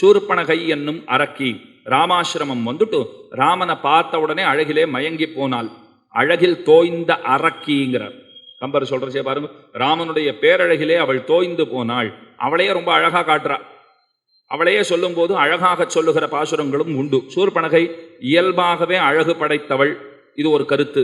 சூர்பனகை என்னும் அரக்கி ராமாசிரமம் வந்துட்டு ராமனை பார்த்த உடனே அழகிலே மயங்கி போனாள். அழகில் தோய்ந்த அரக்கிங்கிறார். கம்பர் சொல்றச்சே பாருங்க. ராமனுடைய பேரழகிலே அவள் தோய்ந்து போனாள். அவளையே ரொம்ப அழகா காட்டுறா. அவளையே சொல்லும்போது அழகாக சொல்லுகிற பாசுரங்களும் உண்டு. சூர்பனகை இயல்பாகவே அழகு படைத்தவள். இது ஒரு கருத்து.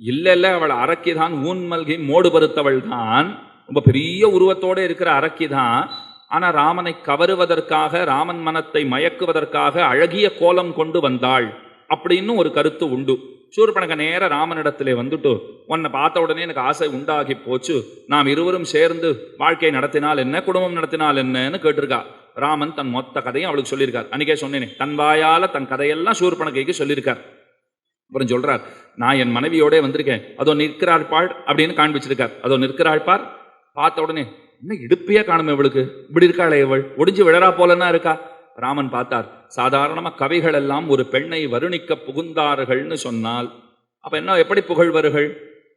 இல்லை இல்லை அவள் அரக்கி தான் ஊன்மல்கி மோடு பருத்தவள் தான் ரொம்ப பெரிய உருவத்தோட இருக்கிற அரக்கி தான் ஆனால் ராமனை கவருவதற்காக ராமன் மனத்தை மயக்குவதற்காக அழகிய கோலம் கொண்டு வந்தாள் அப்படின்னு ஒரு கருத்து உண்டு. சூர்பனக நேர ராமனிடத்திலே வந்துட்டு உன்னை பார்த்த உடனே எனக்கு ஆசை உண்டாகி போச்சு. நாம் இருவரும் சேர்ந்து வாழ்க்கை நடத்தினால் என்ன குடும்பம் நடத்தினால் என்னன்னு கேட்டிருக்கா. ராமன் தன் மொத்த கதையும் அவளுக்கு சொல்லியிருக்கார். அன்றைக்கே சொன்னேனே தன் வாயால் தன் கதையெல்லாம் சூர்பனகைக்கு சொல்லியிருக்கார். அப்புறம் சொல்கிறார் நான் என் மனைவியோடே வந்திருக்கேன். அதோ நிற்கிறாள் பாள் அப்படின்னு காண்பிச்சிருக்கார். அதோ நிற்கிறாள் பார். பார்த்த உடனே இன்னும் இடுப்பையே காணுமே இவளுக்கு? இப்படி இருக்காளே இவள். ஒடிஞ்சு விழறா போலன்னா இருக்கா? ராமன் பார்த்தார். சாதாரணமாக கவிகள் எல்லாம் ஒரு பெண்ணை வருணிக்க புகுந்தார்கள்னு சொன்னால் அப்போ என்ன எப்படி புகழ்வர்கள்?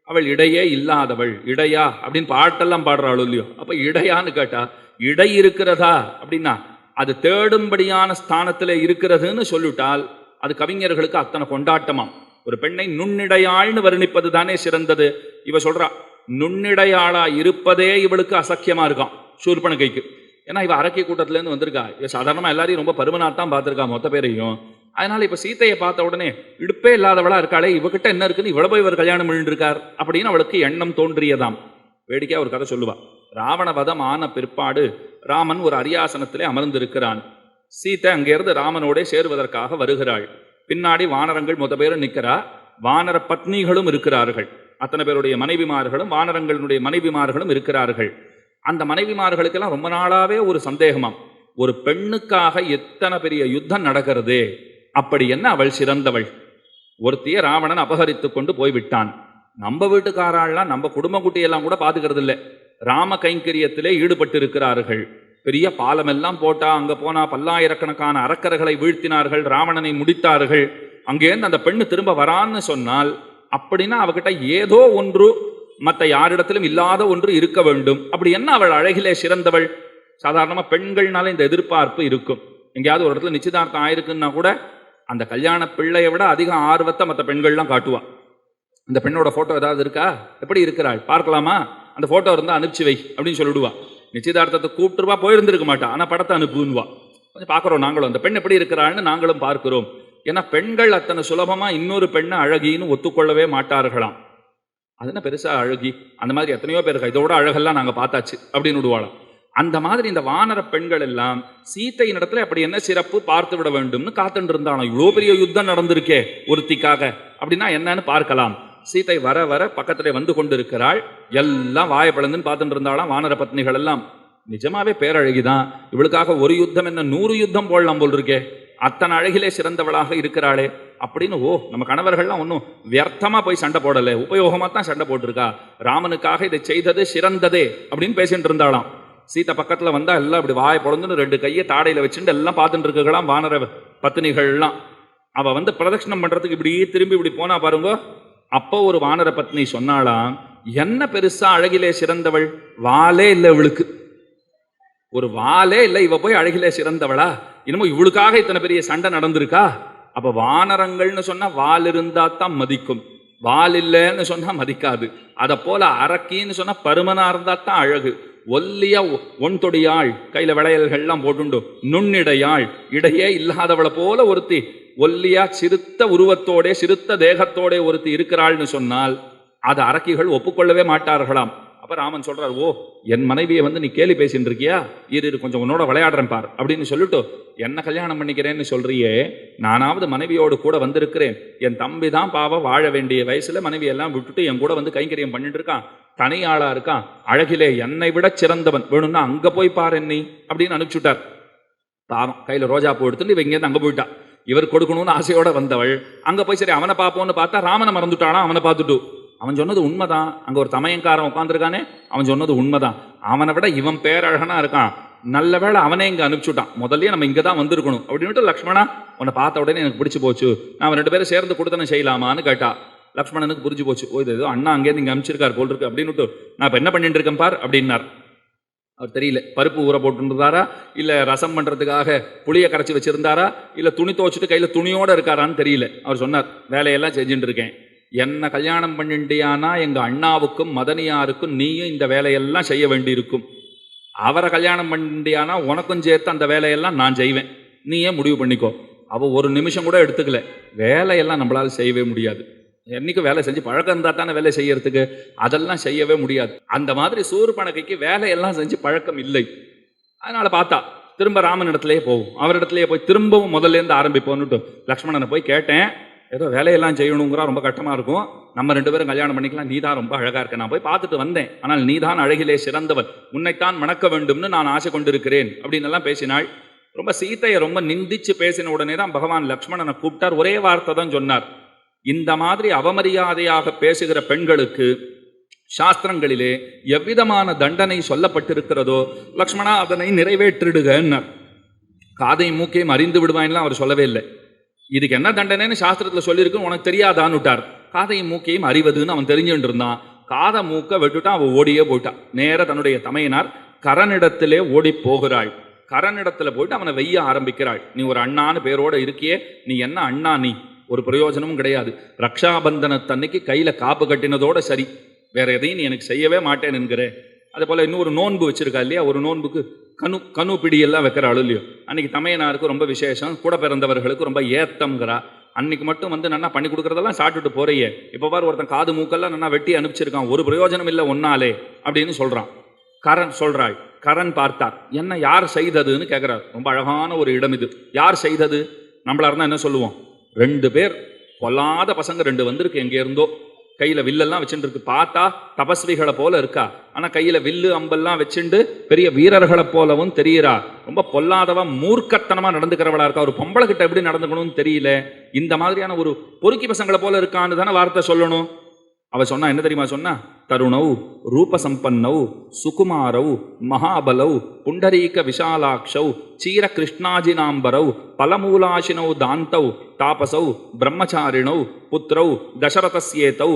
அவள் இடையே இல்லாதவள் இடையா? அப்படின்னு பாட்டெல்லாம் பாடுறாள் இல்லையோ? அப்போ இடையான்னு கேட்டா இடை இருக்கிறதா? அப்படின்னா அது தேடும்படியான ஸ்தானத்தில் இருக்கிறதுன்னு சொல்லிட்டால் அது கவிஞர்களுக்கு அத்தனை கொண்டாட்டமாம். ஒரு பெண்ணை நுண்ணிடையாள்னு வர்ணிப்பது தானே சிறந்தது. இவ சொல்றா நுண்ணிடையாளா இருப்பதே இவளுக்கு அசக்கியமா இருக்கான். சூர்பனகைக்கு ஏன்னா இவ அரக்கை கூட்டத்திலேருந்து வந்திருக்கா. இவ சாதாரணமா எல்லாரையும் ரொம்ப பருமனாத்தான் பார்த்திருக்கா மொத்த பேரையும். அதனால இப்ப சீத்தையை பார்த்த உடனே இடுப்பே இல்லாதவளா இருக்காளே இவகிட்ட என்ன இருக்குன்னு இவ்வளவு போய் இவர் கல்யாணம் பண்ணிட்டு இருக்கார் அப்படின்னு அவளுக்கு எண்ணம் தோன்றியதாம். வேடிக்கையா ஒரு கதை சொல்லுவா. ராவணவதம் ஆன பிற்பாடு ராமன் ஒரு அரியாசனத்திலே அமர்ந்திருக்கிறான். சீத்தை அங்கிருந்து ராமனோடே சேருவதற்காக வருகிறாள். பின்னாடி வானரங்கள் மொத்த பேரும் நிற்கிறா. வானர பத்னிகளும் இருக்கிறார்கள். அத்தனை பேருடைய மனைவிமார்களும் வானரங்களுடைய மனைவிமார்களும் இருக்கிறார்கள். அந்த மனைவிமார்களுக்கெல்லாம் ரொம்ப நாளாவே ஒரு சந்தேகமாம். ஒரு பெண்ணுக்காக எத்தனை பெரிய யுத்தம் நடக்கிறது? அப்படி என்ன அவள் சிறந்தவள்? ஒருத்திய ராவணன் அபகரித்து கொண்டு போய்விட்டான் நம்ம வீட்டுக்காரெல்லாம் நம்ம குடும்ப குட்டியெல்லாம் கூட பாத்துக்கிறது இல்லை ராம கைங்கரியத்திலே ஈடுபட்டு இருக்கிறார்கள் பெரிய பாலமெல்லாம் போட்டா அங்க போனா பல்லாயிரக்கணக்கான அரக்கர்களை வீழ்த்தினார்கள் ராவணனை முடித்தார்கள். அங்கேருந்து அந்த பெண்ணு திரும்ப வரான்னு சொன்னால் அப்படின்னா அவகிட்ட ஏதோ ஒன்று மற்ற யாரிடத்திலும் இல்லாத ஒன்று இருக்க வேண்டும். அப்படி என்ன அவள் அழகிலே சிறந்தவள்? சாதாரணமாக பெண்கள்னால இந்த எதிர்பார்ப்பு இருக்கும். எங்கேயாவது ஒரு இடத்துல நிச்சயதார்த்தம் ஆயிருக்குன்னா கூட அந்த கல்யாண பிள்ளையை விட அதிக ஆர்வத்தை மற்ற பெண்கள்லாம் காட்டுவா. இந்த பெண்ணோட ஃபோட்டோ ஏதாவது இருக்கா? எப்படி இருக்கிறாள்? பார்க்கலாமா? அந்த ஃபோட்டோ இருந்தால் அனுப்பிச்சு வை அப்படின்னு சொல்லிடுவா. நிச்சயதார்த்தத்தை கூப்பிட்டுருவா போயிருந்திருக்க மாட்டா. ஆனால் படத்தை அனுப்புன்னுவா. கொஞ்சம் பார்க்குறோம் நாங்களும். அந்த பெண் எப்படி இருக்கிறாள்னு நாங்களும் பார்க்கிறோம். ஏன்னா பெண்கள் அத்தனை சுலபமாக இன்னொரு பெண்ணை அழகின்னு ஒத்துக்கொள்ளவே மாட்டார்களாம். அது என்ன பெருசாக அழகி? அந்த மாதிரி எத்தனையோ பேர் இருக்கா? இதோட அழகெல்லாம் நாங்கள் பார்த்தாச்சு அப்படின்னு விடுவாளாம். அந்த மாதிரி இந்த வானர பெண்கள் எல்லாம் சீத்தையின் இடத்துல அப்படி என்ன சிறப்பு பார்த்து விட வேண்டும்னு காத்துட்டு இருந்தாலும் இவ்வளோ பெரிய யுத்தம் நடந்திருக்கே ஒருத்திக்காக. அப்படின்னா என்னன்னு பார்க்கலாம். சீத்தை வர வர பக்கத்துல வந்து கொண்டிருக்கிறாள். எல்லாம் வாய பிளந்துன்னு பார்த்துட்டு இருந்தாலாம் வானர பத்னிகள் எல்லாம். நிஜமாவே பேரழகிதான். இவளுக்காக ஒரு யுத்தம் என்ன? நூறு யுத்தம் போடலாம் போல் இருக்கே. அத்தனை அழகிலே சிறந்தவளாக இருக்கிறாளே அப்படின்னு ஓ நம்ம கணவர்கள்லாம் ஒன்றும் வியர்த்தமாக போய் சண்டை போடலை. உபயோகமாக தான் சண்டை போட்டிருக்கா. ராமனுக்காக இதை செய்தது சிறந்ததே அப்படின்னு பேசிட்டு இருந்தாளாம். சீத்தை பக்கத்தில் வந்தால் எல்லாம் இப்படி வாய பிறந்துன்னு ரெண்டு கையை தாடையில் வச்சுட்டு எல்லாம் பார்த்துட்டு இருக்கலாம் வானர பத்தினிகள்லாம் அவள் வந்து பிரதட்சணம் பண்றதுக்கு இப்படி திரும்பி இப்படி போனா பாருங்க. அப்போ ஒரு வானர பத்னி சொன்னாலாம் என்ன பெருசா அழகிலே சிறந்தவள்? வாலே இல்லை இவளுக்கு. ஒரு வாலே இல்லை இவ போய் அழகிலே சிறந்தவளா? என்னமோ இவளுக்காக இத்தனை பெரிய சண்டை நடந்திருக்கா? அப்ப வானரங்கள்னு சொன்னா வால் இருந்தா தான் மதிக்கும். வால் இல்லைன்னு சொன்னா மதிக்காது. அதை போல அரக்கின்னு சொன்னா பருமனா இருந்தா தான் அழகு. ஒல்லியா ஒ- ஒண்தொடியாள் கையில விளையல்கள்லாம் போட்டுண்டு நுண்ணிடையாள் இடையே இல்லாதவளை போல ஒருத்தி ஒல்லியா சிறுத்த உருவத்தோட சிறுத்த தேகத்தோட ஒருத்தி இருக்கிறாள்னு சொன்னால் அதை அரக்கிகள் ஒப்புக்கொள்ளவே மாட்டார்களாம். அப்ப ராமன் சொல்கிறார் ஓ என் மனைவியை வந்து நீ கேலி பேசின்னு இருக்கியா? இரு இரு கொஞ்சம் உன்னோட விளையாடுறேன் பார் அப்படின்னு சொல்லிட்டு என்ன கல்யாணம் பண்ணிக்கிறேன்னு சொல்றியே நானாவது மனைவியோடு கூட வந்திருக்கிறேன். என் தம்பி தான் பாவம் வாழ வேண்டிய வயசுல மனைவியெல்லாம் விட்டுட்டு என் கூட வந்து கைங்கரியம் பண்ணிட்டு இருக்கான். தனியாளாக இருக்கான். அழகிலே என்னை விட சிறந்தவன். வேணும்னா அங்க போய் பார் என்னை அப்படின்னு அனுப்பிச்சுட்டார். பாவம் கையில் ரோஜா பூ எடுத்துட்டு இவ இங்கேருந்து அங்கே போயிட்டா. இவர் கொடுக்கணும்னு ஆசையோட வந்தவள். அங்க போய் சரி அவனை பார்ப்போம்னு பார்த்தா ராமனை மறந்துட்டானா? அவனை பார்த்துட்டு. அவன் சொன்னது உண்மைதான். அங்கே ஒரு தமயங்காரன் உட்காந்துருக்கானே அவன் சொன்னது உண்மைதான். அவனை விட இவன் பேரழகனாக இருக்கான். நல்ல வேளை அவனே இங்கே அனுப்பிச்சுட்டான். முதல்லயே நம்ம இங்கே தான் வந்திருக்கணும். அப்படின்ட்டு லக்ஷ்மணா உன்னை பார்த்த உடனே எனக்கு பிடிச்சி போச்சு. நான் ரெண்டு பேரும் சேர்ந்து கொடுத்தன செய்யலாமான்னு கேட்டா. லக்ஷ்மணனுக்கு புரிஞ்சு போச்சு. ஓ இது ஏதோ அண்ணா அங்கேருந்து இங்கே அனுப்பிச்சிருக்கார் போல் இருக்கு. அப்படின்னுட்டு நான் இப்போ என்ன பண்ணிட்டு இருக்கேன் பார்? அப்படின்னார். அவர் தெரியல. பருப்பு ஊற போட்டுருந்தாரா? இல்லை ரசம் பண்ணுறதுக்காக புளியை கரைச்சி வச்சுருந்தாரா? இல்லை துணி துவச்சிட்டு கையில் துணியோடு இருக்காரான்னு தெரியல. அவர் சொன்னார் வேலையெல்லாம் செஞ்சுட்டு இருக்கேன். என்னை கல்யாணம் பண்ணிட்டியானா எங்கள் அண்ணாவுக்கும் மதனியாருக்கும் நீயும் இந்த வேலையெல்லாம் செய்ய வேண்டியிருக்கும். அவரை கல்யாணம் பண்ணிட்டியானா உனக்கும் சேர்த்து அந்த வேலையெல்லாம் நான் செய்வேன். நீயே முடிவு பண்ணிக்கோ. அவள் ஒரு நிமிஷம் கூட எடுத்துக்கல. வேலையெல்லாம் நம்மளால் செய்யவே முடியாது. என்னைக்கும் வேலை செஞ்சு பழக்கம் இருந்தால் தானே வேலை செய்யறதுக்கு. அதெல்லாம் செய்யவே முடியாது. அந்த மாதிரி சூறு பணக்கைக்கு வேலையெல்லாம் செஞ்சு பழக்கம் இல்லை. அதனால் பார்த்தா திரும்ப ராமன் இடத்துலையே போகும் அவரிடத்துலயே போய் திரும்பவும் முதல்ல இருந்து ஆரம்பிப்போன்னுட்டு லக்ஷ்மணனை போய் கேட்டேன். ஏதோ வேலையெல்லாம் செய்யணுங்கிறா ரொம்ப கஷ்டமாக இருக்கும். நம்ம ரெண்டு பேரும் கல்யாணம் பண்ணிக்கலாம். நீ தான் ரொம்ப அழகாக இருக்க. நான் போய் பார்த்துட்டு வந்தேன். ஆனால் நீ தான் அழகிலே சிறந்தவன் உன்னைத்தான் மணக்க வேண்டும்னு நான் ஆசை கொண்டிருக்கிறேன். அப்படின்னு எல்லாம் பேசினாள். ரொம்ப சீத்தையை ரொம்ப நிந்திச்சு பேசின உடனே தான் பகவான் லக்ஷ்மணனை கூப்பிட்டார். ஒரே வார்த்தை தான் சொன்னார். இந்த மாதிரி அவமரியாதையாக பேசுகிற பெண்களுக்கு சாஸ்திரங்களிலே எவ்விதமான தண்டனை சொல்லப்பட்டிருக்கிறதோ லக்ஷ்மணா அதனை நிறைவேற்றிடுகன்னார் காதை மூக்கையும் அறிந்து விடுவான்லாம் அவர் சொல்லவே இல்லை. இதுக்கு என்ன தண்டனைன்னு சாஸ்திரத்தில் சொல்லியிருக்கு உனக்கு தெரியாதான்னு விட்டார் காதையும் மூக்கையும் அறிவதுன்னு அவன் தெரிஞ்சுட்டு இருந்தான் காதை மூக்க விட்டுட்டான் அவன் ஓடியே போயிட்டான். நேர தன்னுடைய தமையனார் கரனிடத்திலே ஓடி போகிறாள். கரனிடத்தில் போயிட்டு அவனை வெய்ய ஆரம்பிக்கிறாள். நீ ஒரு அண்ணான்னு பேரோட இருக்கியே நீ என்ன அண்ணா நீ? ஒரு பிரயோஜனமும் கிடையாது. ரக்ஷாபந்தனத்தன்னைக்கு கையில் காப்பு கட்டினதோட சரி. வேற எதையும் நீ எனக்கு செய்யவே மாட்டேன் என்கிறேன். அதே போல் இன்னொரு நோன்பு வச்சுருக்கா இல்லையா? ஒரு நோன்புக்கு கனு கனு பிடியெல்லாம் வைக்கிற இல்லையோ? அன்றைக்கி தமையனாருக்கு ரொம்ப விசேஷம் கூட பிறந்தவர்களுக்கு ரொம்ப ஏத்தம்ங்கிறா. அன்னைக்கு மட்டும் வந்து நல்லா பண்ணி கொடுக்குறதெல்லாம் சாப்பிட்டுட்டு போறையே. இப்போ பாரு ஒருத்தன் காது மூக்கெல்லாம் நன்னா வெட்டி அனுப்பிச்சிருக்கான். ஒரு பிரயோஜனம் இல்லை ஒன்னாலே அப்படின்னு சொல்கிறான் கரண் சொல்கிறாள் கரண் பார்த்தார். என்ன யார் செய்ததுன்னு கேட்குறார் ரொம்ப அழகான ஒரு இடம் இது. யார் செய்தது? நம்மளா என்ன சொல்லுவோம்? ரெண்டு பேர் கொல்லாத பசங்க ரெண்டு வந்திருக்கு எங்கே இருந்தோ கையில் வில்லெல்லாம் வச்சுட்டு இருக்கு. பார்த்தா தபஸ்விகளை போல இருக்கா? ஆனால் கையில் வில்லு அம்பெல்லாம் வச்சுண்டு பெரிய வீரர்களை போலவும் தெரியிறா ரொம்ப பொல்லாதவா மூர்க்கத்தனமாக நடந்துக்கிறவளா இருக்கா? ஒரு பொம்பளை கிட்ட எப்படி நடந்துக்கணும்னு தெரியல. இந்த மாதிரியான ஒரு பொறுக்கி பசங்களை போல இருக்கான்னு தானே வார்த்தை சொல்லணும். அவ சொன்னா என்ன தெரியுமா சொன்னா? தருணவ் ரூபசம்பன்னௌ சுகுமாரௌ மகாபலௌ புண்டரீக விஷாலாட்சௌ சீர கிருஷ்ணாஜினாம்பரௌ பலமூலாசினௌ தாந்தௌ தாபசௌ பிரம்மச்சாரிணௌ புத்திரௌ தசரதஸ்யேதௌ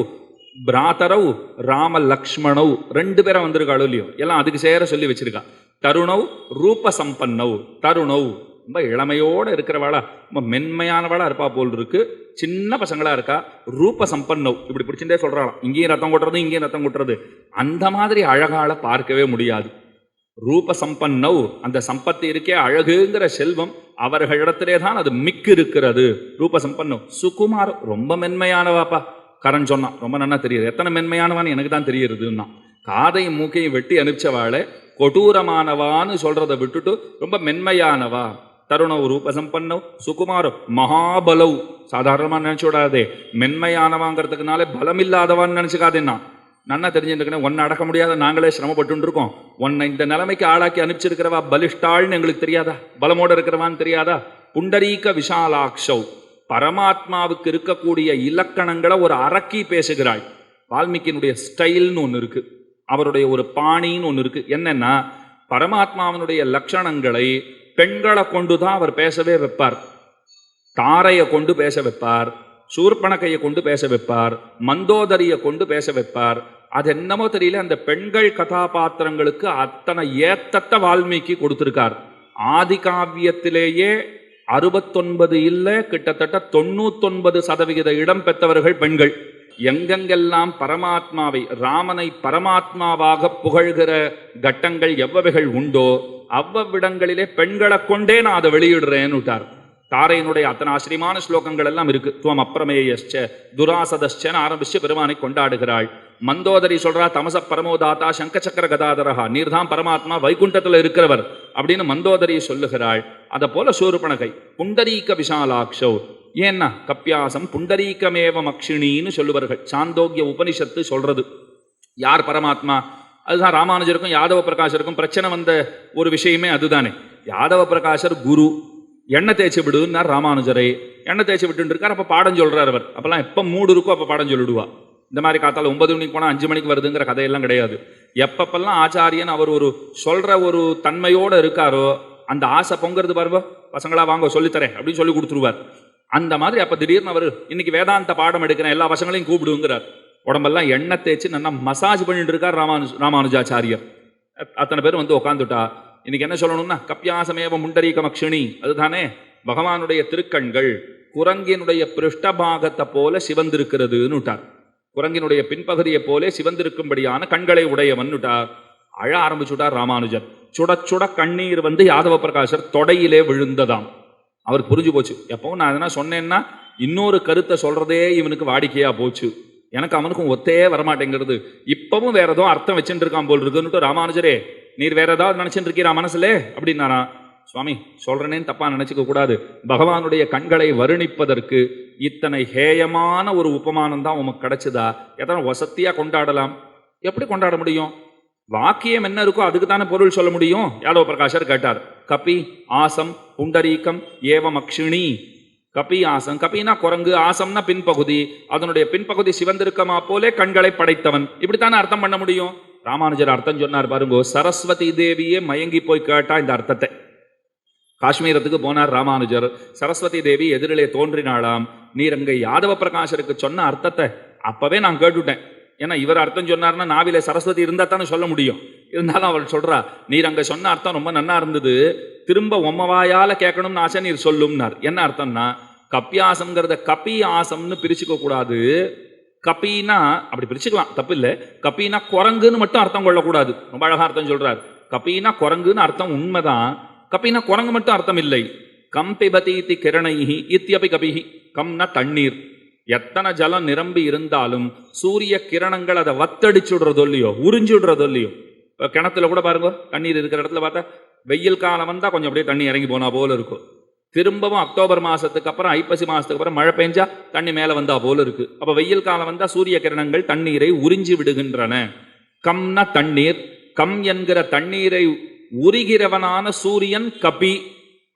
பிராதரௌ ராமலக்ஷ்மணவு ரெண்டு பேரை வந்திருக்காளோ இல்லையோ? எல்லாம் அதுக்கு சேர சொல்லி வச்சிருக்கா. தருணௌ ரூபசம்பன்னௌ தருணௌ. ரொம்ப இளமையோட இருக்கிறவாளா ரொம்ப மென்மையானவளா இருப்பா போல் இருக்கு சின்ன பசங்களாக இருக்கா ரூப சம்பன்னவ் இப்படி பிடிச்சிட்டே சொல்கிறாளாம் இங்கேயும் ரத்தம் கொட்டுறது இங்கேயும் ரத்தம் கொட்டுறது. அந்த மாதிரி அழகால பார்க்கவே முடியாது. ரூப சம்பன்னவ் அந்த சம்பத்து இருக்கே அழகுங்கிற செல்வம் அவர்களிடத்திலே தான் அது மிக்கு இருக்கிறது ரூப சம்பன்னவ் சுகுமார் ரொம்ப மென்மையானவாப்பா. கரண் சொன்னான் ரொம்ப நன்னா தெரியுது. எத்தனை மென்மையானவான்னு எனக்கு தான் தெரியுறதுன்னா காதையும் மூக்கையும் வெட்டி அனுப்பிச்சவாளை கொடூரமானவான்னு சொல்றதை விட்டுட்டு ரொம்ப மென்மையானவா. தருணவ் ரூபசம்பன்னவ் சுகுமாரவ் மகாபலவ் சாதாரணமாக நினச்சிவிடாதே மென்மையானவாங்கிறதுக்குனாலே பலம் இல்லாதவான்னு நினச்சிக்காதேன்னா நன்னா தெரிஞ்சுருக்கேன் ஒன்னை அடக்க முடியாத நாங்களே சிரமப்பட்டு இருக்கோம் உன்னை இந்த நிலைமைக்கு ஆளாக்கி அனுப்பிச்சிருக்கிறவா பலிஷ்டாள்னு எங்களுக்கு தெரியாதா பலமோட இருக்கிறவான்னு தெரியாதா புண்டரீக விஷாலாக்ஷவ் பரமாத்மாவுக்கு இருக்கக்கூடிய இலக்கணங்களை ஒரு அரக்கி பேசுகிறாள் வால்மீகியினுடைய ஸ்டைல்னு ஒன்று இருக்கு அவருடைய ஒரு பாணின்னு ஒன்று இருக்கு என்னென்னா பரமாத்மாவினுடைய லட்சணங்களை பெண்களை கொண்டு தான் அவர் பேசவே வைப்பார். தாரையை கொண்டு பேச வைப்பார் சூர்பணக்கையை கொண்டு பேச வைப்பார் மந்தோதரியை கொண்டு பேச வைப்பார். அது என்னமோ தெரியல அந்த பெண்கள் கதாபாத்திரங்களுக்கு அத்தனை ஏத்தத்தை வால்மீகி கொடுத்துருக்கார். ஆதி காவியத்திலேயே அறுபத்தொன்பது இல்லை கிட்டத்தட்ட தொண்ணூத்தொன்பது சதவிகித இடம் பெற்றவர்கள் பெண்கள். எங்கெங்கெல்லாம் பரமாத்மாவை ராமனை பரமாத்மாவாக புகழ்கிற கட்டங்கள் எவ்வவைகள் உண்டோ அவ்வவிடங்களிலே பெண்களை கொண்டே நான் அதை வெளியிடுறேன்னுட்டார். தாரையினுடைய அத்தனை ஆச்சரியமான ஸ்லோகங்கள் எல்லாம் இருக்கு. துவம் அப்பிரமேயஸ்ச துராசதஸ்சன்னு ஆரம்பிச்சு பெருமானை கொண்டாடுகிறாள். மந்தோதரி சொல்றா தமச பரமோதாத்தா சங்கச்சக்கர கதாதரஹா நீர்தான் பரமாத்மா வைகுண்டத்துல இருக்கிறவர் அப்படின்னு மந்தோதரி சொல்லுகிறாள். அதை போல சூர்பனகை புண்டரீக விஷாலாக்ஷோ ஏன்னா கப்பியாசம் புண்டரீகமேவ மக்ஷிணின்னு சொல்லுவார்கள். சாந்தோக்கிய உபனிஷத்து சொல்றது. யார் பரமாத்மா? அதுதான் ராமானுஜருக்கும் யாதவ பிரகாஷருக்கும் பிரச்சனை வந்த ஒரு விஷயமே அதுதானே. யாதவ பிரகாஷர் குரு எண்ணெய் தேய்ச்சி விடுன்னார் ராமானுஜரை. எண்ணெய் தேய்ச்சி விட்டு இருக்கார் அப்போ பாடம் சொல்கிறார் அவர். அப்போல்லாம் எப்போ மூடு இருக்கோ அப்போ பாடம் சொல்லிடுவா. இந்த மாதிரி காத்தால் ஒன்பது மணிக்கு போனால் அஞ்சு மணிக்கு வருதுங்கிற கதையெல்லாம் கிடையாது. எப்பப்பெல்லாம் ஆச்சாரியன் அவர் ஒரு சொல்கிற ஒரு தன்மையோடு இருக்காரோ அந்த ஆசை பொங்குறது பாருங்க பசங்களா வாங்க சொல்லித்தரேன் அப்படின்னு சொல்லி கொடுத்துருவார். அந்த மாதிரி அப்போ திடீர்னு அவர் இன்னைக்கு வேதாந்த பாடம் எடுக்கிறேன் எல்லா பசங்களையும் கூப்பிடுங்கிறார். உடம்பெல்லாம் எண்ணெய் தேய்ச்சி நல்லா மசாஜ் பண்ணிட்டு இருக்கார் ராமானு ராமானுஜாச்சாரியர். அத்தனை பேர் வந்து உட்காந்துட்டா இன்னைக்கு என்ன சொல்லணும்னா கப்பியாசமேவ முண்டரீகமக்ஷினி அதுதானே? பகவானுடைய திருக்கண்கள் குரங்கினுடைய பிருஷ்டபாகத்தை போல சிவந்திருக்கிறதுன்னு விட்டார் குரங்கினுடைய பின்பகுதியை போலே சிவந்திருக்கும்படியான கண்களை உடையவன்னுட்டார். அழ ஆரம்பிச்சுட்டார் ராமானுஜர். சுட சுட கண்ணீர் வந்து யாதவ பிரகாசர் தொடையிலே விழுந்ததாம். அவருக்கு புரிஞ்சு போச்சு. எப்பவும் நான் எதனா சொன்னேன்னா இன்னொரு கருத்தை சொல்கிறதே இவனுக்கு வாடிக்கையாக போச்சு. எனக்கு அவனுக்கும் ஒத்தே வரமாட்டேங்கிறது. இப்பவும் வேற ஏதோ அர்த்தம் வச்சுட்டு இருக்கான் போல் இருக்குன்னுட்டு ராமானுஜரே நீர் வேற ஏதாவது நினச்சிட்டு இருக்கீரா மனசுலே? அப்படின்னாரா சுவாமி சொல்றேனேன்னு தப்பாக நினச்சிக்க கூடாது. பகவானுடைய கண்களை வருணிப்பதற்கு இத்தனை ஹேயமான ஒரு உபமானம் தான் உமக்கு கிடைச்சதா? எத்தனை வசத்தியாக கொண்டாடலாம்? எப்படி கொண்டாட முடியும்? வாக்கியம் என்ன இருக்கோ அதுக்கு தானே பொருள் சொல்ல முடியும்? யாதவ பிரகாஷர் கேட்டார். கபி ஆசம் புண்டரீக்கம் ஏவம் அக்ஷிணி கபி ஆசம். கபினா குரங்கு ஆசம்னா பின்பகுதி. அதனுடைய பின்பகுதி சிவந்திருக்கமா போலே கண்களை படைத்தவன். இப்படித்தானே அர்த்தம் பண்ண முடியும்? ராமானுஜர் அர்த்தம் சொன்னார் பாருங்கோ சரஸ்வதி தேவியே மயங்கி போய் கேட்டா இந்த அர்த்தத்தை. காஷ்மீரத்துக்கு போனார் ராமானுஜர். சரஸ்வதி தேவி எதிரிலே தோன்றினாளாம். நீர் அங்கே யாதவ பிரகாஷருக்கு சொன்ன அர்த்தத்தை அப்பவே நான் கேட்டுட்டேன். ஏன்னா இவர் அர்த்தம் சொன்னார்னா நாவில சரஸ்வதி இருந்தால் தானே சொல்ல முடியும். இருந்தாலும் அவள் சொல்கிறா நீர் அங்கே சொன்ன அர்த்தம் ரொம்ப நன்னா இருந்தது. திரும்ப உம்மவாயால் கேட்கணும்னு ஆசை நீர் சொல்லும்னார். என்ன அர்த்தம்னா கப்பியாசம்ங்கிறத கபி ஆசம்னு பிரிச்சுக்க கூடாது. கபினா அப்படி பிரிச்சுக்கலாம் தப்பு இல்லை கபினா குரங்குன்னு மட்டும் அர்த்தம் கொள்ளக்கூடாது. ரொம்ப அழகாக அர்த்தம் சொல்கிறார் கபினா குரங்குன்னு அர்த்தம் உண்மைதான். கபினா குரங்கு மட்டும் அர்த்தம் இல்லை. கம் பிபதி கிரணைஹி இத்தியபி கபிஹி. கம்னா தண்ணீர். எத்தனை ஜலம் நிரம்பி இருந்தாலும் சூரிய கிரணங்கள் அதை வத்தடிச்சுடுறதோ இல்லையோ உறிஞ்சுடுறதோ இல்லையோ. இப்போ கிணத்துல கூட பாருங்க தண்ணீர் இருக்கிற இடத்துல பார்த்தா வெயில் காலம் வந்தால் கொஞ்சம் அப்படியே தண்ணி இறங்கி போனா போல இருக்கும். திரும்பவும் அக்டோபர் மாதத்துக்கு அப்புறம் ஐப்பசி மாதத்துக்கு அப்புறம் மழை பெஞ்சா தண்ணி மேலே வந்தா போல இருக்கு. அப்போ வெயில் காலம் வந்தால் சூரிய கிரணங்கள் தண்ணீரை உறிஞ்சி விடுகின்றன. கம்னா தண்ணீர் கம் என்கிற தண்ணீரை உரிகிறவனான சூரியன் கபி.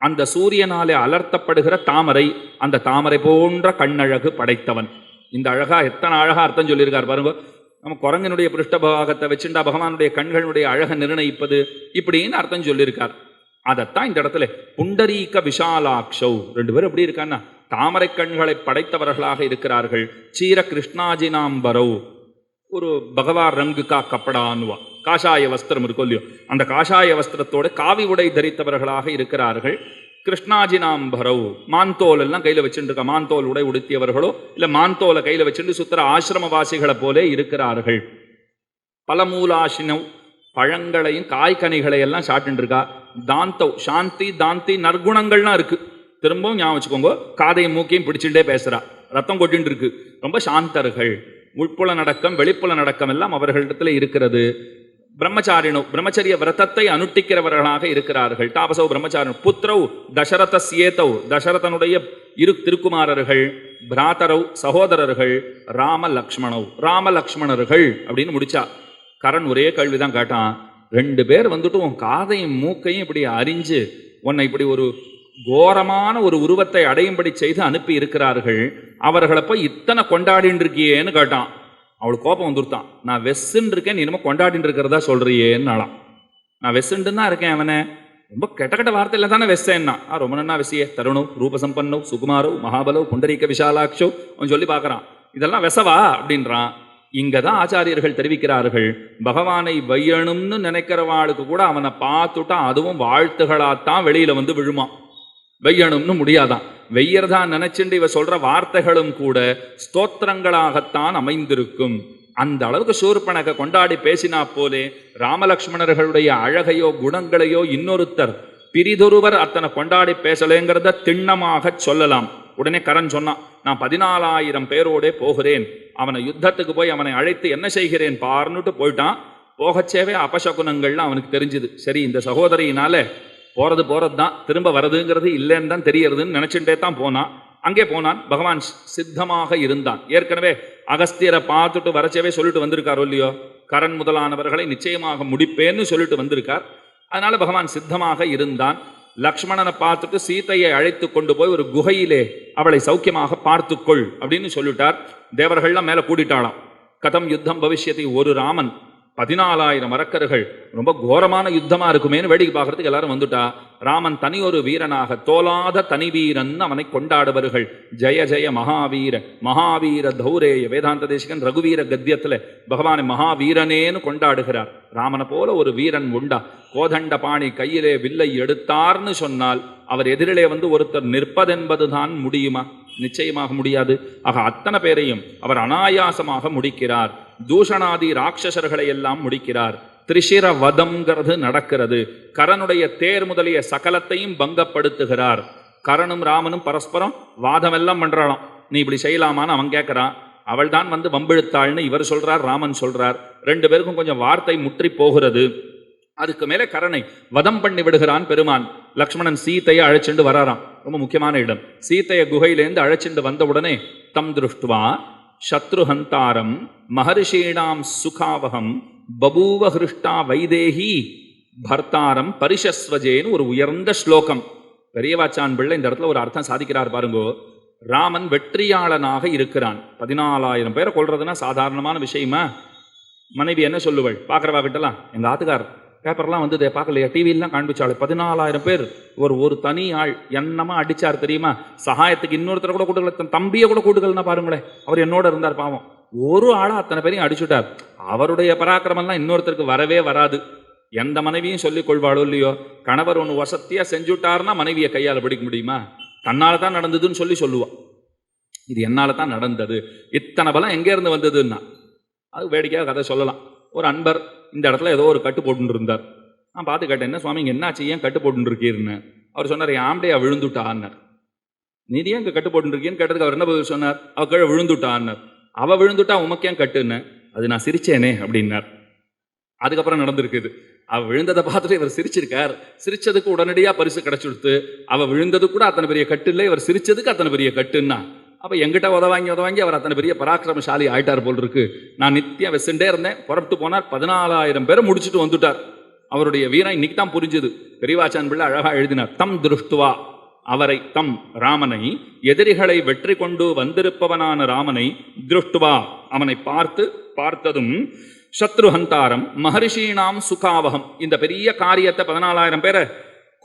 அந்த சூரியனாலே அலர்த்தப்படுகிற தாமரை அந்த தாமரை போன்ற கண்ணழகு படைத்தவன். இந்த அழகா எத்தனை அழகா அர்த்தம் சொல்லியிருக்கார் பாருங்க. நம்ம குரங்கனுடைய பிருஷ்டபாகத்தை வச்சுண்டா பகவானுடைய கண்களுடைய அழகை நிர்ணயிப்பது இப்படின்னு அர்த்தம் சொல்லியிருக்கார். அதைத்தான் இந்த இடத்துல புண்டரீக விஷாலாக்ஷௌ ரெண்டு பேரும் எப்படி இருக்கான்னா தாமரை கண்களை படைத்தவர்களாக இருக்கிறார்கள். சீர கிருஷ்ணாஜினாம்பரௌ ஒரு பகவான் ரங்கு கா கப்படான்னுவா காஷாய வஸ்திரம் இருக்கும் இல்லையோ? அந்த காஷாய வஸ்திரத்தோட காவி உடை தரித்தவர்களாக இருக்கிறார்கள். கிருஷ்ணாஜினாம்பரவ் மாந்தோல் எல்லாம் கையில் வச்சுட்டு இருக்க மாந்தோல் உடை உடுத்தியவர்களோ இல்லை மாந்தோலை கையில் வச்சுட்டு சுத்தர ஆசிரமவாசிகளை போலே இருக்கிறார்கள். பலமூலாசினவ் பழங்களையும் காய்கனிகளை எல்லாம் சாப்பிட்டுருக்கா. தாந்தவ் சாந்தி தாந்தி நற்குணங்கள்லாம் இருக்குது திரும்பவும் ஞாபகம் வச்சுக்கோங்க காதையும் மூக்கையும் பிடிச்சுட்டே பேசுகிறா ரத்தம் கொட்டின்னு இருக்கு. ரொம்ப சாந்தர்கள். உட்புல நடக்கம் வெளிப்புல நடக்கம் எல்லாம் அவர்களிடத்துல இருக்கிறது. பிரம்மச்சாரிணோ பிரம்மச்சரிய விரதத்தை அனுட்டிக்கிறவர்களாக இருக்கிறார்கள். தாபசோ பிரம்மச்சாரிணோ புத்திரவு தசரத சியேதவ் தசரதனுடைய இரு திருக்குமாரர்கள் பிராதரவ் சகோதரர்கள் ராம லக்ஷ்மணவ் ராம லக்ஷ்மணர்கள் அப்படின்னு முடிச்சா கரண் ஒரே கேள்விதான் கேட்டான். ரெண்டு பேர் வந்துட்டு உன் காதையும் மூக்கையும் இப்படி அறிஞ்சு உன்னை இப்படி ஒரு கோரமான ஒரு உருவத்தை அடையும்படி செய்து அனுப்பி இருக்கிறார்கள் அவர்களை போய் இத்தனை கொண்டாடின்னு இருக்கியேன்னு கேட்டான். அவளுக்கு கோபம் வந்துருத்தான். நான் வெஸ்ஸுன்னு இருக்கேன் நீ என்னமோ கொண்டாடின்னு இருக்கிறதா சொல்றியேன்னாலாம் நான் வெஸ்ஸுன்னு தான் இருக்கேன் அவனை. ரொம்ப கெட்ட கெட்ட வார்த்தையில் தானே வெஸ்ஸேன்னா. ஆ ரொம்ப நன்னா வெசியே தருணோ ரூபசம்பன்னோ சுகுமாரோ மகாபலோ புண்டரீக விஷாலாட்சோ அவன் சொல்லி பார்க்குறான். இதெல்லாம் வெசவா? அப்படின்றான். இங்கே தான் ஆச்சாரியர்கள் தெரிவிக்கிறார்கள். பகவானை வையணும்னு நினைக்கிறவாளுக்கு கூட அவனை பார்த்துட்டா அதுவும் வாழ்த்துகளாகத்தான் வெளியில் வந்து விழுமான் வெய்யணும்னு முடியாதான். வெய்யறதா நினைச்சுண்டு இவ சொல்ற வார்த்தைகளும் கூட ஸ்தோத்திரங்களாகத்தான் அமைந்திருக்கும். அந்த அளவுக்கு சூர்பனக கொண்டாடி பேசினா போலே ராமலக்ஷ்மணர்களுடைய அழகையோ குணங்களையோ இன்னொருத்தர் பிரிதொருவர் அத்தனை கொண்டாடி பேசலேங்கிறத திண்ணமாக சொல்லலாம். உடனே கரண் சொன்னான் நான் பதினாலாயிரம் பேரோடே போகிறேன். அவனை யுத்தத்துக்கு போய் அவனை அழைத்து என்ன செய்கிறேன் பார்னுட்டு போயிட்டான். போகச்சேவே அபசகுணங்கள்லாம் அவனுக்கு தெரிஞ்சுது. சரி இந்த சகோதரியினால போறது போறது தான் திரும்ப வரதுங்கிறது இல்லைன்னு தான் தெரியறதுன்னு நினைச்சுட்டே தான் போனான் அங்கே போனான். பகவான் சித்தமாக இருந்தான். ஏற்கனவே அகஸ்தியரை பார்த்துட்டு வரச்சவே சொல்லிட்டு வந்திருக்காரோ இல்லையோ? கரண் முதலானவர்களை நிச்சயமாக முடிப்பேன்னு சொல்லிட்டு வந்திருக்கார். அதனால பகவான் சித்தமாக இருந்தான். லக்ஷ்மணனை பார்த்துட்டு சீதையை அழைத்து கொண்டு போய் ஒரு குகையிலே அவளை சௌக்கியமாக பார்த்துக்கொள் அப்படின்னு சொல்லிட்டார். தேவர்கள்லாம் மேலே கூட்டிட்டாளாம் கதம் யுத்தம் பவிஷ்யத்தை ஒரு ராமன். பதினாலாயிரம் அரக்கர்கள் ரொம்ப கோரமான யுத்தமா இருக்குமேன்னு வேடிக்கை பார்க்கறதுக்கு எல்லாரும் வந்துட்டா ராமன் தனி ஒரு வீரனாக தோலாத தனி வீரன் அவனை கொண்டாடுவார்கள் ஜெய ஜெய மகாவீர மகாவீர தௌரேய வேதாந்த தேசிகன் ரகுவீர கத்தியத்துல பகவானை மகாவீரனேன்னு கொண்டாடுகிறார். ராமனை போல ஒரு வீரன் உண்டா? கோதண்ட பாணி கையிலே வில்லை எடுத்தார்னு சொன்னால் அவர் எதிரிலே வந்து ஒருத்தர் நிற்பதென்பதுதான் முடியுமா? நிச்சயமாக முடியாது. ஆக அத்தனை பேரையும் அவர் அனாயாசமாக முடிக்கிறார். தூஷணாதி ராட்சசர்களை எல்லாம் முடிக்கிறார். திரிசிர வதம்ங்கிறது நடக்கிறது. கரனுடைய தேர் முதலிய சகலத்தையும் பங்கப்படுத்துகிறார். கரனும் ராமனும் பரஸ்பரம் வாதமெல்லாம் பண்றாளாம். நீ இப்படி செய்யலாமான்னு அவன் கேட்கறான் அவள் தான் வந்து வம்பிழுத்தாள்னு இவர் சொல்றார் ராமன் சொல்றார். ரெண்டு பேருக்கும் கொஞ்சம் வார்த்தை முற்றி போகிறது. அதுக்கு மேலே கரனை வதம் பண்ணி விடுகிறான் பெருமான். லக்ஷ்மணன் சீத்தையை அழைச்சிண்டு வராராம். ரொம்ப முக்கியமான இடம். சீத்தைய குகையிலேருந்து அழைச்சிண்டு வந்த உடனே தம் திருஷ்டுவா சத்ருஹந்தாரம் மகர்ஷீணாம் சுகாவகம் பபூவ ஹிருஷ்டா வைதேகி பர்த்தாரம் பரிஷஸ்வஜேன்னு ஒரு உயர்ந்த ஸ்லோகம். பெரியவாச்சான் பிள்ளை இந்த இடத்துல ஒரு அர்த்தம் சாதிக்கிறார் பாருங்கோ. ராமன் வெற்றியாளனாக இருக்கிறான். பதினாலாயிரம் பேரை கொள்றதுன்னா சாதாரணமான விஷயமா? மனைவி என்ன சொல்லுவள்? பார்க்குறவா கிட்டலாம். எங்கள் ஆத்துக்கார் பேப்பர்லாம் வந்தது பார்க்கலையா? டிவிலாம் காண்பிச்சாள். பதினாலாயிரம் பேர். ஒரு ஒரு தனி ஆள் என்னமா அடிச்சார் தெரியுமா? சகாயத்துக்கு இன்னொருத்தர் கூட கூட்டுக்கல தன் தம்பியை கூட கூட்டுக்கலன்னா பாருங்களேன். அவர் என்னோட இருந்தார் பாவம். ஒரு ஆளாக அத்தனை பேரையும் அடிச்சுட்டார். அவருடைய பராக்கிரமெல்லாம் இன்னொருத்தருக்கு வரவே வராது. எந்த மனைவியும் சொல்லிக் கொள்வாளோ இல்லையோ? கணவர் ஒன்று வசத்தியாக செஞ்சுட்டார்னா மனைவியை கையால் பிடிக்க முடியுமா? தன்னால் தான் நடந்ததுன்னு சொல்லி சொல்லுவா. இது என்னால் தான் நடந்தது. இத்தனை பலம் எங்கேருந்து வந்ததுன்னா? அது வேடிக்கையாக கதை சொல்லலாம். ஒரு அன்பர் இந்த இடத்துல ஏதோ ஒரு கட்டு போட்டுன்னு இருந்தார் நான் பார்த்து கேட்டேன் என்ன சுவாமி இங்கே என்னாச்சு? ஏன் கட்டு போட்டுன்னு இருக்கீர்னு அவர் சொன்னார் என் ஆம்படையா விழுந்துட்டான்னார். நீ ஏன் இங்கே கட்டு போட்டுன்னு இருக்கீன்னு கேட்டதுக்கு அவர் என்ன பதில் சொன்னார்? அவ கீழே விழுந்துட்டான்னார். அவ விழுந்துட்டா உமக்கேன் கட்டுன்னு? அது நான் சிரிச்சேனே அப்படின்னார். அதுக்கப்புறம் நடந்திருக்குது. அவ விழுந்ததை பார்த்துட்டு இவர் சிரிச்சிருக்கார். சிரிச்சதுக்கு உடனடியாக பரிசு கிடைச்சுடுத்து அவ விழுந்தது கூட அத்தனை பெரிய கட்டு இல்லை இவர் சிரிச்சதுக்கு அத்தனை பெரிய கட்டுன்னா அப்போ எங்கிட்ட உத வாங்கி உத வாங்கி அவர் அத்தனை பெரிய பராக்கிரமசாலி ஆயிட்டார் போல் இருக்கு நான் நித்தியம் வெசுண்டே இருந்தேன். புறப்பட்டு போனார். பதினாலாயிரம் பேரை முடிச்சுட்டு வந்துட்டார். அவருடைய வீரம் இன்னைக்கு தான் புரிஞ்சுது. பெரியவாச்சான் பிள்ளை அழகாக எழுதினார். தம் திருஷ்டுவா அவரை தம் ராமனை எதிரிகளை வெற்றி கொண்டு வந்திருப்பவனான ராமனை திருஷ்டுவா. அவனை பார்த்து பார்த்ததும் சத்ருஹந்தாரம் மகரிஷீனாம் சுகாவகம் இந்த பெரிய காரியத்தை பதினாலாயிரம் பேரை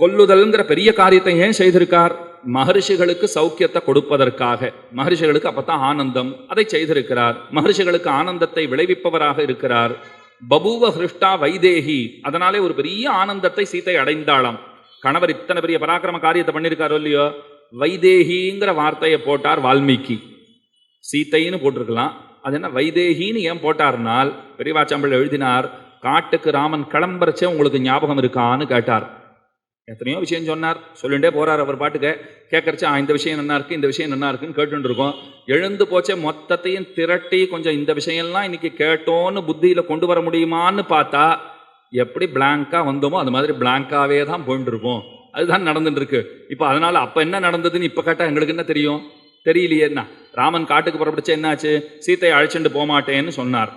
கொல்லுதல்ங்கிற பெரிய காரியத்தை ஏன் செய்திருக்கார்? மகரிஷிகளுக்கு சௌக்கியத்தை கொடுப்பதற்காக. மகரிஷிகளுக்கு அப்பத்தான் ஆனந்தம். அதை செய்திருக்கிறார். மகரிஷிகளுக்கு ஆனந்தத்தை விளைவிப்பவராக இருக்கிறார். பபுவ ஹிருஷ்டா வைதேகி. அதனாலே ஒரு பெரிய ஆனந்தத்தை சீத்தை அடைந்தாளாம். கணவர் இத்தனை பெரிய பராக்கிரம காரியத்தை பண்ணியிருக்காரோ இல்லையோ? வைதேகிங்கிற வார்த்தையை போட்டார் வால்மீகி. சீத்தைன்னு போட்டிருக்கலாம். அது என்ன? வைதேகின்னு ஏன் போட்டார்னால் பெரியவாச்சாம்பிள் எழுதினார் காட்டுக்கு ராமன் கிளம்புறச்சே உங்களுக்கு ஞாபகம் இருக்கான்னு கேட்டார். எத்தனையோ விஷயம் சொன்னார். சொல்லிட்டே போறார் அவர் பாட்டுக்க. கேட்கறச்சா இந்த விஷயம் என்ன இருக்கு இந்த விஷயம் என்ன இருக்குன்னு கேட்டுட்டு இருக்கோம். எழுந்து போச்சே மொத்தத்தையும் திரட்டி கொஞ்சம் இந்த விஷயம்லாம் இன்னைக்கு கேட்டோன்னு புத்தியில கொண்டு வர முடியுமான்னு பார்த்தா எப்படி பிளாங்கா வந்தோமோ அது மாதிரி பிளாங்காவே தான் போயிட்டு அதுதான் நடந்துட்டு இருக்கு. இப்போ அதனால அப்ப என்ன நடந்ததுன்னு இப்ப கேட்டா எங்களுக்கு என்ன தெரியும்? தெரியலையே என்ன? ராமன் காட்டுக்கு புறப்படிச்சு என்னாச்சு? சீத்தையை அழைச்சிட்டு போமாட்டேன்னு சொன்னார்.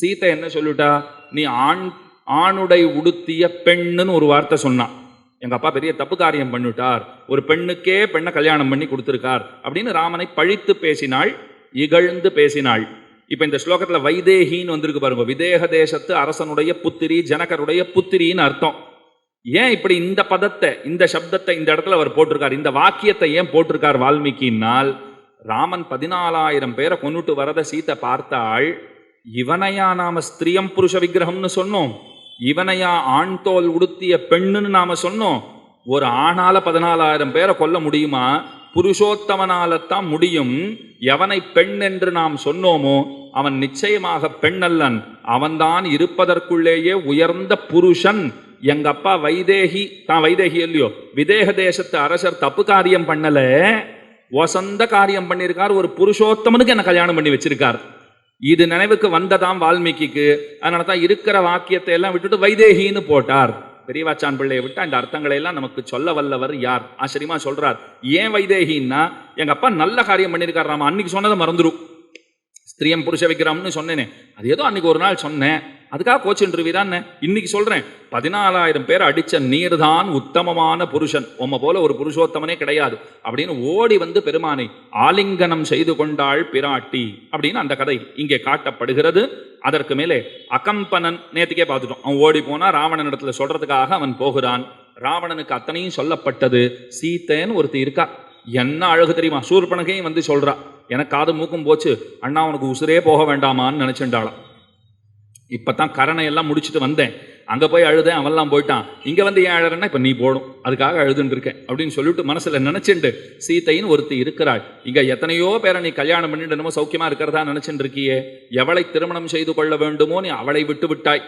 சீத்தை என்ன சொல்லிட்டா? நீ ஆண் ஆணுடை உடுத்திய பெண்ணுன்னு ஒரு வார்த்தை சொன்னான். எங்கள் அப்பா பெரிய தப்பு காரியம் பண்ணிவிட்டார் ஒரு பெண்ணுக்கே பெண்ணை கல்யாணம் பண்ணி கொடுத்துருக்கார். அப்படின்னு ராமனை பழித்து பேசினாள் இகழ்ந்து பேசினாள். இப்போ இந்த ஸ்லோகத்தில் வைதேகின்னு வந்திருக்கு பாருங்க. விதேக தேசத்து அரசனுடைய புத்திரி ஜனகருடைய புத்திரின்னு அர்த்தம். ஏன் இப்படி இந்த பதத்தை இந்த சப்தத்தை இந்த இடத்துல அவர் போட்டிருக்கார்? இந்த வாக்கியத்தை ஏன் போட்டிருக்கார் வால்மீகினால் ராமன் பதினாலாயிரம் பேரை கொண்டுட்டு வரத சீத்தை பார்த்தாள் இவனையா நாம ஸ்திரியம் புருஷ விக்கிரகம்னு சொன்னோம்? இவனையா ஆண் தோல் உடுத்திய பெண்ணுன்னு நாம சொன்னோம். ஒரு ஆணால பதினாலாயிரம் பேரை கொல்ல முடியுமா? புருஷோத்தமனாலத்தான் முடியும். எவனை பெண் என்று நாம் சொன்னோமோ அவன் நிச்சயமாக பெண்ணல்லன் அவன்தான் இருப்பதற்குள்ளேயே உயர்ந்த புருஷன். எங்க அப்பா வைதேகி தான் வைதேகி இல்லையோ? விதேக தேசத்து அரசர் தப்பு காரியம் பண்ணல. வசந்த காரியம் பண்ணியிருக்கார். ஒரு புருஷோத்தமனுக்கு என்ன கல்யாணம் பண்ணி வச்சிருக்கார். இது நினைவுக்கு வந்ததாம் வால்மீகிக்கு. அதனால தான் இருக்கிற வாக்கியத்தை எல்லாம் விட்டுட்டு வைதேகின்னு போட்டார். பெரியவாச்சான் பிள்ளையை விட்டு அந்த அர்த்தங்களை எல்லாம் நமக்கு சொல்ல வல்லவர் யார்? ஆச்சரியமா சொல்றார். ஏன் வைதேகின்னா எங்க அப்பா நல்ல காரியம் பண்ணியிருக்காரு நாம அன்னைக்கு சொன்னதை மறந்துடும் ஸ்திரியம் புருஷ விக்ரம்னு சொன்னேனே. அது ஏதோ அன்னைக்கு ஒரு நாள் சொன்னேன். அதுக்காக கோச்சுருவீதான்னு இன்னைக்கு சொல்றேன் பதினாலாயிரம் பேர் அடிச்ச நீர்தான் உத்தமமான புருஷன். உம்ம போல ஒரு புருஷோத்தமனே கிடையாது. அப்படின்னு ஓடி வந்து பெருமானை ஆலிங்கனம் செய்து கொண்டாள் பிராட்டி அப்படின்னு அந்த கதை இங்கே காட்டப்படுகிறது. அதற்கு மேலே அகம்பனன் நேத்துக்கே பார்த்துட்டோம். அவன் ஓடி போனா ராவணன் இடத்துல சொல்றதுக்காக அவன் போகிறான். ராவணனுக்கு அத்தனையும் சொல்லப்பட்டது. சீத்தைன்னு ஒருத்தி இருக்கா. என்ன அழகு தெரியுமா? சூர்பனகையும் வந்து சொல்றா. எனக்கு காது மூக்கும் போச்சு. அண்ணா உனக்கு உசுரே போக வேண்டாமான்னு நினைச்சுட்டாளாம். இப்பதான் கரணை எல்லாம் முடிச்சுட்டு வந்தேன். அங்கே போய் அழுதேன் அவன்லாம் போயிட்டான். இங்கே வந்து ஏன் அழறேன்னா இப்போ நீ போடும் அதுக்காக அழுதுன்ட்ருக்கேன் அப்படின்னு சொல்லிட்டு மனசில் நினச்சிண்டு சீத்தைன்னு ஒருத்தி இருக்கிறாள். இங்கே எத்தனையோ பேரை நீ கல்யாணம் பண்ணிட்டு என்னமோ சௌக்கியமாக இருக்கிறதா நினைச்சுட்டு இருக்கியே. எவளை திருமணம் செய்து கொள்ள வேண்டுமோ நீ அவளை விட்டு விட்டாய்.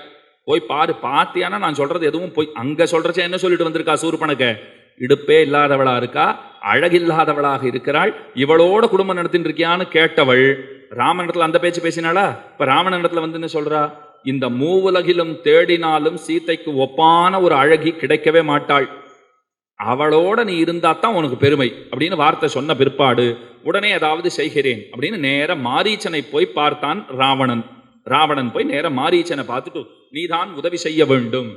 போய் பாரு பார்த்தியானா நான் சொல்கிறது எதுவும் போய் அங்கே சொல்கிறச்சே என்ன சொல்லிட்டு வந்திருக்கா சூர்பனக இடுப்பே இல்லாதவளா இருக்கா? அழகில்லாதவளாக இருக்கிறாள். இவளோட குடும்பம் நடத்தின்னு இருக்கியான்னு கேட்டவள். ராமனிடத்தில் அந்த பேச்சு பேசினாளா? இப்போ ராமனிடத்தில் வந்து என்ன சொல்கிறா இந்த மூவுலகிலும் தேடினாலும் சீதைக்கு ஒப்பான ஒரு அழகி கிடைக்கவே மாட்டாள். அவளோட நீ இருந்தா தான் உனக்கு பெருமை அப்படின்னு வார்த்தை சொன்ன பிற்பாடு உடனே ஏதாவது செய்கிறேன் அப்படின்னு நேர மாரீச்சனை போய் பார்த்தான் ராவணன். ராவணன் போய் நேர மாரீச்சனை பார்த்துட்டு நீதான் உதவி செய்ய வேண்டும்.